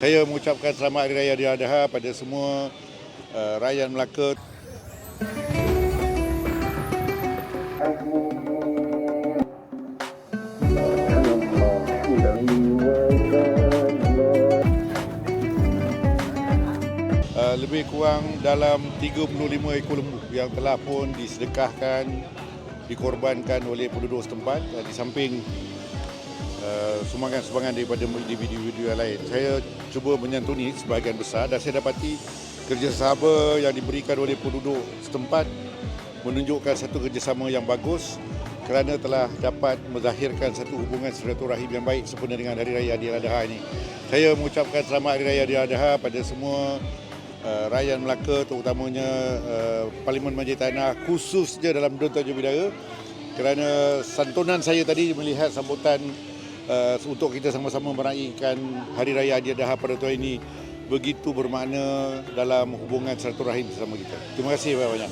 Saya mengucapkan selamat Hari Raya Adha pada semua uh, rakyat Melaka. Uh, lebih kurang dalam 35 ekor lembu yang telah pun disedekahkan, dikorbankan oleh penduduk setempat uh, di samping sumbangan-sumbangan daripada individu-individu yang lain. Saya cuba menyantuni sebahagian besar dan saya dapati kerjasama yang diberikan oleh penduduk setempat menunjukkan satu kerjasama yang bagus kerana telah dapat menzahirkan satu hubungan silaturahim yang baik sempena dengan Hari Raya Adil Adha ini. Saya mengucapkan selamat Hari Raya Adil Adha pada semua uh, rakyat Melaka terutamanya uh, Parlimen Majlis Tanah khususnya dalam Dun Tanjung Bidara kerana santunan saya tadi melihat sambutan uh, untuk kita sama-sama meraihkan Hari Raya Adil Adha pada tahun ini begitu bermakna dalam hubungan silaturahim bersama kita. Terima kasih banyak-banyak.